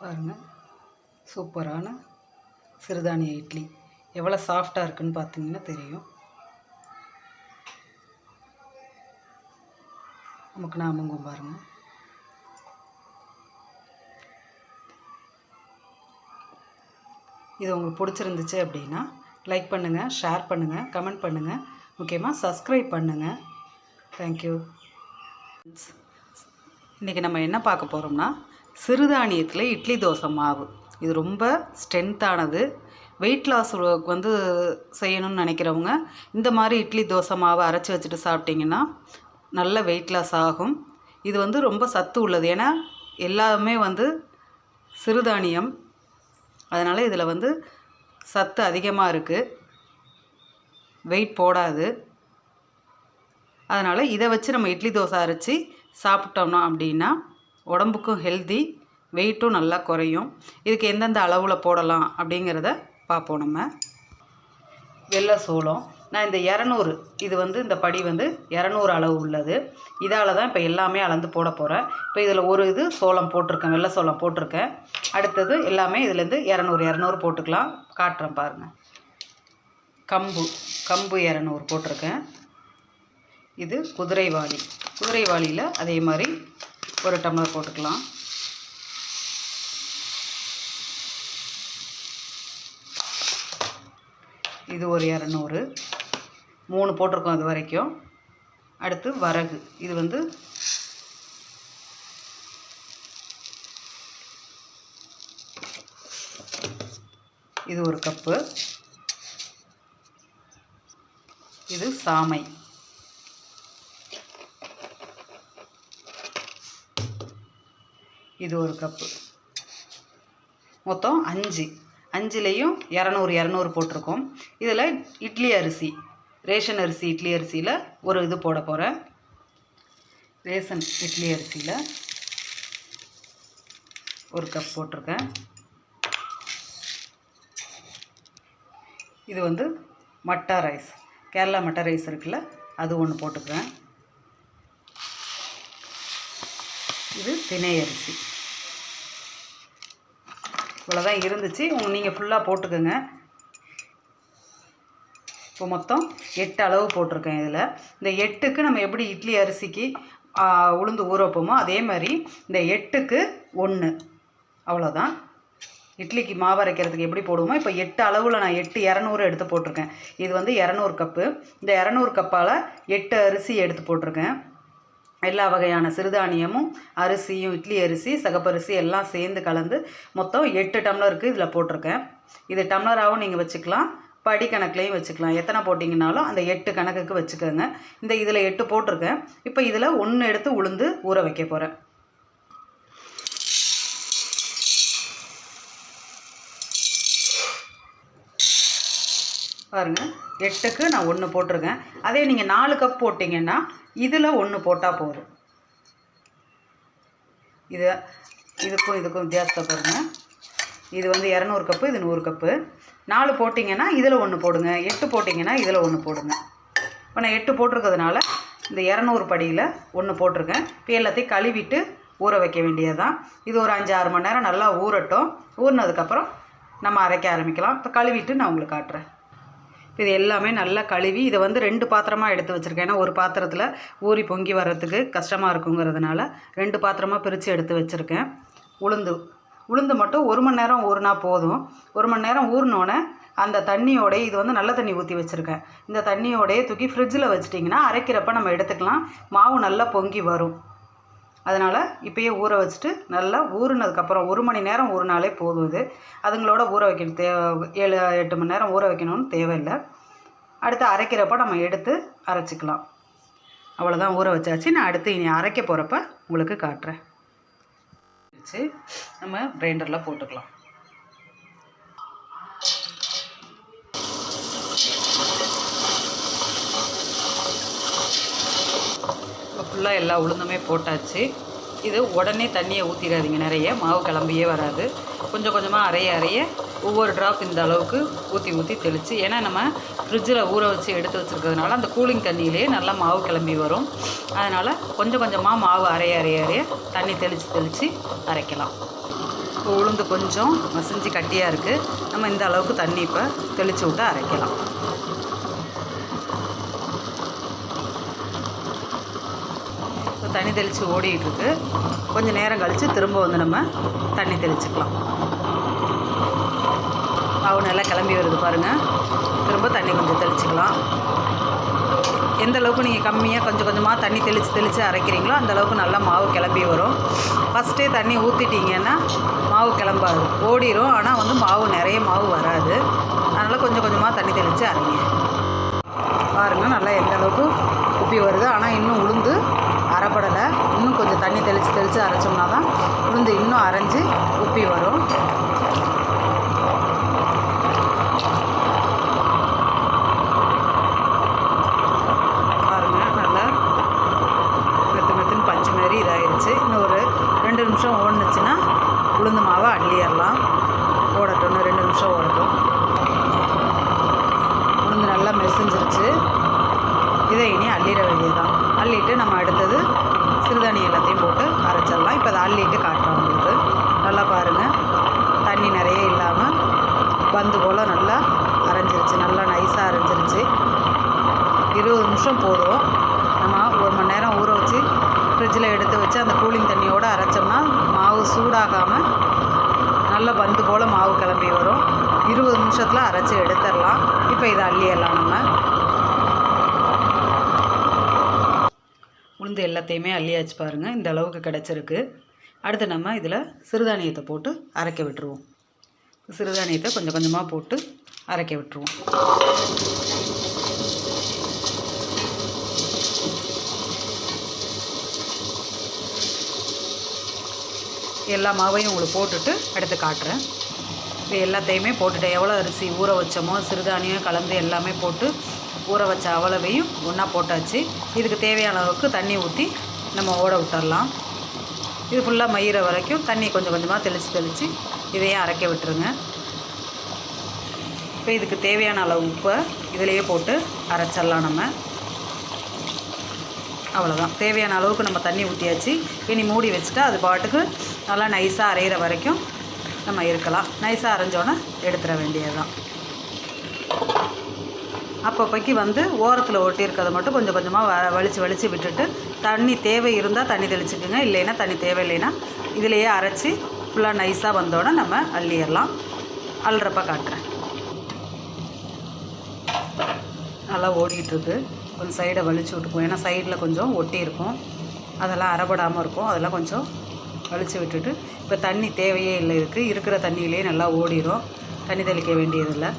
பாருங்க. சூப்பரான சிறுதானிய இட்லி. எவ்வளோ சாஃப்டாக இருக்குன்னு பார்த்தீங்கன்னா தெரியும். நமக்கு நாமங்கும் பாருங்கள் இது உங்களுக்கு பிடிச்சிருந்துச்சு அப்படின்னா லைக் பண்ணுங்கள் ஷேர் பண்ணுங்கள் கமெண்ட் பண்ணுங்கள் முக்கியமாக சப்ஸ்கிரைப் பண்ணுங்கள் தேங்க்யூ இன்றைக்கி நம்ம என்ன பார்க்க போகிறோம்னா சிறுதானியத்தில் இட்லி தோசை மாவு. இது ரொம்ப ஸ்ட்ரென்த்தானது வெயிட் லாஸ் வந்து செய்யணும்னு நினைக்கிறவங்க இந்த மாதிரி இட்லி தோசை மாவை அரைச்சி வச்சுட்டு சாப்பிட்டிங்கன்னா நல்ல வெயிட் லாஸ் ஆகும். இது வந்து ரொம்ப சத்து உள்ளது. ஏன்னா எல்லாமே வந்து சிறுதானியம். அதனால் இதில் வந்து சத்து அதிகமாக இருக்குது வெயிட் போடாது. அதனால் இதை வச்சு நம்ம இட்லி தோசை அரைச்சி சாப்பிட்டோம்னா அப்படின்னா உடம்புக்கும் ஹெல்தி வெயிட்டும் நல்லா குறையும். இதுக்கு எந்தெந்த அளவில் போடலாம் அப்படிங்கிறத பார்ப்போம் நம்ம. வெள்ளை சோளம். நான் இந்த இரநூறு இது வந்து இந்த படி வந்து இரநூறு அளவு உள்ளது. இதால் தான் இப்போ எல்லாமே அளந்து போட போகிறேன் இப்போ இதில் ஒரு இது சோளம் போட்டிருக்கேன் வெள்ளை சோளம் போட்டிருக்கேன். அடுத்தது எல்லாமே இதுலேருந்து இரநூறு இரநூறு போட்டுக்கலாம். காட்டுறேன் பாருங்கள் கம்பு கம்பு இரநூறு போட்டிருக்கேன். இது குதிரைவாளி குதிரைவாளியில் அதே மாதிரி ஒரு டம்ளர் போட்டுக்கலாம். இது ஒரு இரநூறு. மூணு போட்டிருக்கோம் இது வரைக்கும். அடுத்து வரகு. இது வந்து இது ஒரு கப்பு. இது சாமை. இது ஒரு கப்பு. மொத்தம் அஞ்சு. அஞ்சுலேயும் இரநூறு இரநூறு போட்டிருக்கோம். இதில் இட்லி அரிசி ரேஷன் அரிசி இட்லி அரிசியில் ஒரு இது போட போகிறேன் ரேஷன் இட்லி அரிசியில் ஒரு கப் போட்டிருக்கேன். இது வந்து மட்டா ரைஸ். கேரளா மட்டா ரைஸ் இருக்குல்ல அது ஒன்று போட்டுக்கிறேன் இது திணை அரிசி. இவ்வளோதான் இருந்துச்சு. உங்கள் நீங்கள் ஃபுல்லாக போட்டுக்கோங்க. இப்போ மொத்தம் எட்டு அளவு போட்டிருக்கேன் இதில். இந்த எட்டுக்கு நம்ம எப்படி இட்லி அரிசிக்கு உளுந்து ஊற வைப்போமோ அதே மாதிரி இந்த எட்டுக்கு ஒன்று அவ்வளோதான் இட்லிக்கு மாவு அரைக்கிறதுக்கு எப்படி போடுவோமோ இப்போ எட்டு அளவில் நான் எட்டு இரநூறு எடுத்து போட்டிருக்கேன். இது வந்து இரநூறு கப்பு. இந்த இரநூறு கப்பால் எட்டு அரிசி எடுத்து போட்டிருக்கேன். எல்லா வகையான சிறுதானியமும் அரிசியும் இட்லி அரிசி சகப்பரிசி எல்லாம் சேர்ந்து கலந்து மொத்தம் எட்டு டம்ளருக்கு இதில் போட்டிருக்கேன். இது டம்ளராகவும் நீங்கள் வச்சுக்கலாம். படி கணக்குலையும் வச்சுக்கலாம். எத்தனை போட்டிங்கனாலும் அந்த எட்டு கணக்குக்கு வச்சுக்கோங்க. இந்த இதில் எட்டு போட்டிருக்கேன். இப்போ இதில் ஒன்று எடுத்து உளுந்து ஊற வைக்க போகிறேன் பாருங்கள் எட்டுக்கு நான் ஒன்று போட்டிருக்கேன். அதே நீங்கள் நாலு கப் போட்டிங்கன்னா இதில் ஒன்று போட்டால் போதும். இது இதுக்கும் இதுக்கும் வித்தியாசத்தை பாருங்கள் இது வந்து இரநூறு கப்பு இது நூறு கப்பு நாலு போட்டிங்கன்னா இதில் ஒன்று போடுங்க. எட்டு போட்டிங்கன்னா இதில் ஒன்று போடுங்க. இப்போ நான் எட்டு போட்டிருக்கிறதுனால இந்த இரநூறு படியில் ஒன்று போட்டிருக்கேன். இப்போ எல்லாத்தையும் கழுவிட்டு ஊற வைக்க வேண்டியதுதான். இது ஒரு அஞ்சு ஆறு மணி நேரம் நல்லா ஊறட்டும். ஊறினதுக்கப்புறம் நம்ம அரைக்க ஆரம்பிக்கலாம். இப்போ கழுவிட்டு நான் உங்களுக்கு காட்டுறேன். இப்போ இது எல்லாமே நல்லா கழுவி இதை வந்து ரெண்டு பாத்திரமாக எடுத்து வச்சுருக்கேன். ஏன்னா ஒரு பாத்திரத்தில் ஊறி பொங்கி வர்றதுக்கு கஷ்டமாக இருக்குங்கிறதுனால ரெண்டு பாத்திரமாக பிரித்து எடுத்து வச்சுருக்கேன். உளுந்து. உளுந்து மட்டும் ஒரு மணி நேரம் ஊறினா போதும். ஒரு மணி நேரம் ஊறினோடனே அந்த தண்ணியோடய இது வந்து நல்ல தண்ணி ஊற்றி வச்சுருக்கேன். இந்த தண்ணியோடயே தூக்கி ஃப்ரிட்ஜில் வச்சிட்டிங்கன்னா அரைக்கிறப்ப நம்ம எடுத்துக்கலாம். மாவு நல்லா பொங்கி வரும். அதனால் இப்போயே ஊற வச்சுட்டு நல்லா ஊறினதுக்கப்புறம் ஒரு மணி நேரம் ஊறினாலே போதும் இது. அதுங்களோட ஊற வைக்கணும். தே ஏழு எட்டு மணி நேரம் ஊற வைக்கணும்னு தேவையில்லை. அடுத்து அரைக்கிறப்ப நம்ம எடுத்து அரைச்சிக்கலாம். அவ்வளோதான் ஊற வச்சாச்சு. நான் அடுத்து இனி அரைக்க போகிறப்ப உங்களுக்கு காட்டுறேன். வச்சு நம்ம கிரைண்டரில் போட்டுக்கலாம். ஃபுல்லாக எல்லா உளுந்துமே போட்டாச்சு. இது உடனே தண்ணியை ஊற்றிடாதீங்க நிறைய மாவு கிளம்பியே வராது. கொஞ்சம் கொஞ்சமாக அரைய அரைய ஒவ்வொரு ட்ராப் இந்த அளவுக்கு ஊற்றி ஊற்றி தெளித்து ஏன்னா நம்ம ஃப்ரிட்ஜில் ஊற வச்சு எடுத்து வச்சுருக்கிறதுனால அந்த கூலிங் தண்ணியிலேயே நல்லா மாவு கிளம்பி வரும். அதனால் கொஞ்சம் கொஞ்சமாக மாவு அரைய அரைய அரைய தண்ணி தெளித்து தெளித்து அரைக்கலாம். இப்போ உளுந்து கொஞ்சம் மசிஞ்சு கட்டியாக இருக்குது நம்ம இந்த அளவுக்கு தண்ணி இப்போ தெளித்து விட்டு அரைக்கலாம். தண்ணி தெளித்து ஓடிட்டுருக்கு கொஞ்சம் நேரம் கழித்து திரும்ப வந்து நம்ம தண்ணி தெளிச்சுக்கலாம். மாவு நல்லா கிளம்பி வருது பாருங்கள் திரும்ப தண்ணி கொஞ்சம் தெளிச்சுக்கலாம். எந்த அளவுக்கு நீங்கள் கம்மியாக கொஞ்சம் கொஞ்சமாக தண்ணி தெளித்து தெளித்து அரைக்கிறீங்களோ அந்தளவுக்கு நல்லா மாவு கிளம்பி வரும். ஃபஸ்ட்டே தண்ணி ஊற்றிட்டீங்கன்னா மாவு கிளம்பாது. ஓடிரும். ஆனால் வந்து மாவு நிறைய மாவு வராது. அதனால் கொஞ்சம் கொஞ்சமாக தண்ணி தெளித்து அரைங்க. பாருங்கள் நல்லா எந்த அளவுக்கு உப்பி வருது. ஆனால் இன்னும் உளுந்து அரைப்படலை. இன்னும் கொஞ்சம் தண்ணி தெளித்து தெளித்து அரைச்சோம்னா தான் உளுந்து இன்னும் அரைஞ்சு உப்பி வரும். பாருங்கள் நல்லா மெத்து மெத்துன்னு பஞ்சு மாதிரி இதாயிருச்சு. இன்னும் ஒரு ரெண்டு நிமிஷம் ஓடுனுச்சுன்னா உளுந்து மாவை அள்ளிடலாம். ஓடட்டும் இன்னும் ரெண்டு நிமிஷம் ஓடட்டும். உளுந்து நல்லா மெசிஞ்சிருச்சு. இதை இனி அள்ளிட வேண்டியதுதான். அள்ளிட்டு சிறுதானி எல்லாத்தையும் போட்டு அரைச்சிடலாம். இப்போ அதை அள்ளிட்டு காட்டுறோம் உங்களுக்கு. நல்லா பாருங்கள் தண்ணி நிறைய இல்லாமல் பந்து போல் நல்லா அரைஞ்சிருச்சு. நல்லா நைஸாக அரைஞ்சிருச்சு. இருபது நிமிஷம் போதும். நம்ம ஒரு மணி நேரம் ஊற வச்சு ஃப்ரிட்ஜில் எடுத்து வச்சு அந்த கூலிங் தண்ணியோடு அரைச்சோம்னா மாவு சூடாகாமல் நல்ல பந்து போல் மாவு கிளம்பி வரும். இருபது நிமிஷத்தில் அரைச்சி எடுத்துடலாம். இப்போ இதை அள்ளிடலாம் நம்ம. உளுந்து எல்லாத்தையுமே அள்ளியாச்சு பாருங்கள் இந்த அளவுக்கு கிடச்சிருக்கு. அடுத்து நம்ம இதில் சிறுதானியத்தை போட்டு அரைக்க விட்டுருவோம். சிறுதானியத்தை கொஞ்சம் கொஞ்சமாக போட்டு அரைக்க விட்டுருவோம். எல்லா மாவையும் உங்களுக்கு போட்டுட்டு எடுத்து காட்டுறேன். இப்போ எல்லாத்தையுமே போட்டுட்டேன் எவ்வளோ அரிசி ஊற வச்சோமோ சிறுதானியம் கலந்து எல்லாமே போட்டு ஊற வச்ச அவ்வளவையும் ஒன்றா போட்டாச்சு. இதுக்கு தேவையான அளவுக்கு தண்ணி ஊற்றி நம்ம ஓட விட்டுறலாம். இது ஃபுல்லாக மயிற வரைக்கும் தண்ணி கொஞ்சம் கொஞ்சமாக தெளித்து தெளித்து இதையும் அரைக்க விட்டுருங்க. இப்போ இதுக்கு தேவையான அளவு உப்பை இதிலையே போட்டு அரைச்சிடலாம் நம்ம. அவ்வளோதான் தேவையான அளவுக்கு நம்ம தண்ணி ஊற்றியாச்சு இனி மூடி வச்சுட்டா அது பாட்டுக்கு நல்லா நைஸாக அரைகிற வரைக்கும் நம்ம இருக்கலாம். நைஸாக அரைஞ்சோன்னே எடுத்துட வேண்டியதுதான். அப்பப்போக்கி வந்து ஓரத்தில் ஒட்டி இருக்கிறத மட்டும் கொஞ்சம் கொஞ்சமாக வ வலித்து வலித்து விட்டுட்டு தண்ணி தேவை இருந்தால் தண்ணி தெளிச்சுக்குங்க இல்லைன்னா தண்ணி தேவை இல்லைன்னா இதிலையே அரைச்சி ஃபுல்லாக நைஸாக வந்தோடனே நம்ம அள்ளிடலாம். அள்ளுறப்ப காட்டுறேன். நல்லா ஓடிட்டுருக்கு. கொஞ்சம் சைடை வலிச்சு விட்டுப்போம் ஏன்னா சைடில் கொஞ்சம் ஒட்டி இருக்கும் அதெல்லாம் அரைபடாமல் இருக்கும். அதெல்லாம் கொஞ்சம் வலிச்சு விட்டுட்டு இப்போ தண்ணி தேவையே இல்லை. இருக்குது இருக்கிற தண்ணியிலே நல்லா ஓடிடும் தண்ணி தெளிக்க வேண்டியதில்லை.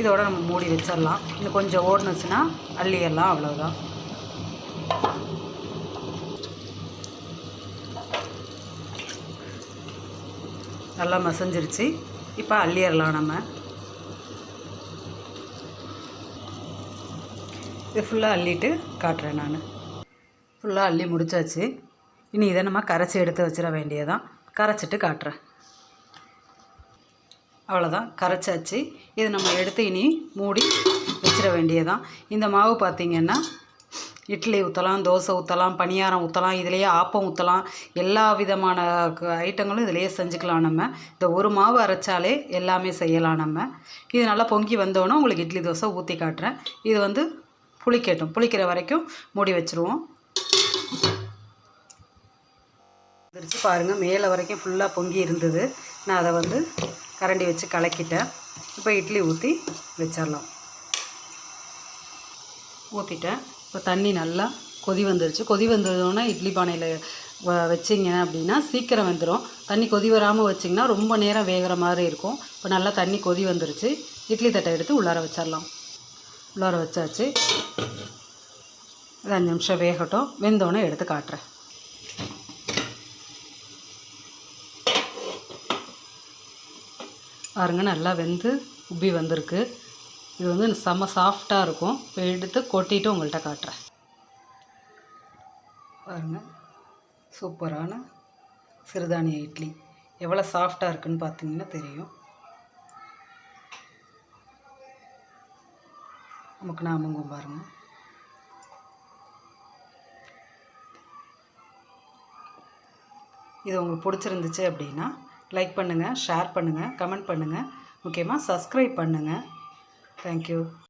இதோட நம்ம மூடி வச்சிடலாம். இன்னும் கொஞ்சம் ஓடுனுச்சுன்னா அள்ளிடலாம் அவ்வளோதான் நல்லா மசஞ்சிருச்சு. இப்போ அள்ளிடலாம் நம்ம. இது ஃபுல்லாக அள்ளிட்டு காட்டுறேன் நான். ஃபுல்லாக அள்ளி முடிச்சாச்சு. இனி இதை நம்ம கரைச்சி எடுத்து வச்சிட வேண்டியதான் கரைச்சிட்டு காட்டுறேன். அவ்வளோதான் கரைச்சாச்சு. இது நம்ம எடுத்து இனி மூடி வச்சிட வேண்டியதான் இந்த மாவு பார்த்திங்கன்னா இட்லி ஊற்றலாம் தோசை ஊற்றலாம் பணியாரம் ஊற்றலாம் இதுலேயே ஆப்பம் ஊற்றலாம் எல்லா விதமான ஐட்டங்களும் இதிலேயே செஞ்சுக்கலாம் நம்ம. இந்த ஒரு மாவு அரைச்சாலே எல்லாமே செய்யலாம் நம்ம. இது நல்லா பொங்கி வந்தோன்னே உங்களுக்கு இட்லி தோசை ஊற்றி காட்டுறேன். இது வந்து புளிக்கட்டும். புளிக்கிற வரைக்கும் மூடி வச்சுருவோம். பாருங்கள் மேலே வரைக்கும் ஃபுல்லாக பொங்கி இருந்தது. நான் அதை வந்து கரண்டி வச்சு கலக்கிட்டேன். இப்போ இட்லி ஊற்றி வச்சிடலாம். ஊற்றிட்டேன் இப்போ தண்ணி நல்லா கொதி வந்துருச்சு. கொதி வந்ததுன்னா இட்லி பானையில் வ- வச்சிங்க அப்படின்னா சீக்கிரம் வந்துடும் தண்ணி கொதி வராமல் வச்சிங்கன்னா ரொம்ப நேரம் வேகிற மாதிரி இருக்கும். இப்போ நல்லா தண்ணி கொதி வந்துருச்சு. இட்லி தட்டை எடுத்து உள்ளார வச்சிடலாம். உள்ளார வச்சாச்சு. ஒரு அஞ்சு நிமிஷம் வேகட்டும். வெந்தோடனே எடுத்து காட்டுறேன். பாருங்க நல்லா வெந்து உப்பி வந்திருக்கு. இது வந்து செம்ம சாஃப்டாக இருக்கும். எடுத்து கொட்டிட்டு உங்கள்கிட்ட காட்டுறேன். பாருங்க சூப்பரான சிறுதானிய இட்லி. எவ்வளோ சாஃப்டாக இருக்குன்னு பார்த்தீங்கன்னா தெரியும். நமக்கு நாமங்கும் பாருங்கள் இது உங்களுக்கு பிடிச்சிருந்துச்சு அப்படின்னா லைக் பண்ணுங்கள் ஷேர் பண்ணுங்கள் கமெண்ட் பண்ணுங்கள் முக்கியமாக சப்ஸ்கிரைப் பண்ணுங்கள் தேங்க்யூ